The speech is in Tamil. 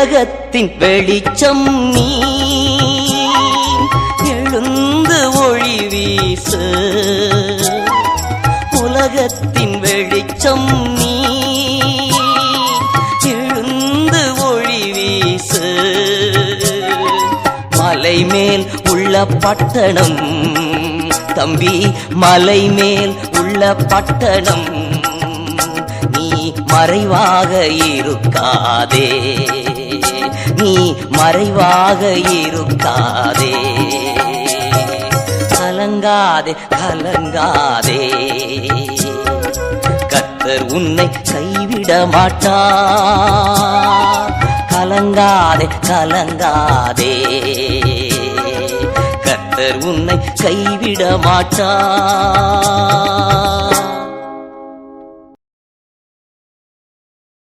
உலகத்தின் வெளிச்சம் நீ. எழுந்து ஒளி வீசு. உலகத்தின் வெளிச்சம் நீ. எழுந்து ஒளி வீசு. மலை மேல் உள்ள பட்டணம். தம்பி மலை மேல் உள்ள பட்டணம். நீ மறைவாக இருக்காதே. நீ மறைவாக இருக்காதே. கலங்காதே கலங்காதே. கத்தர் உன்னை கைவிட மாட்டார் கலங்காதே கலங்காதே. கத்தர் உன்னை கைவிட மாட்டார்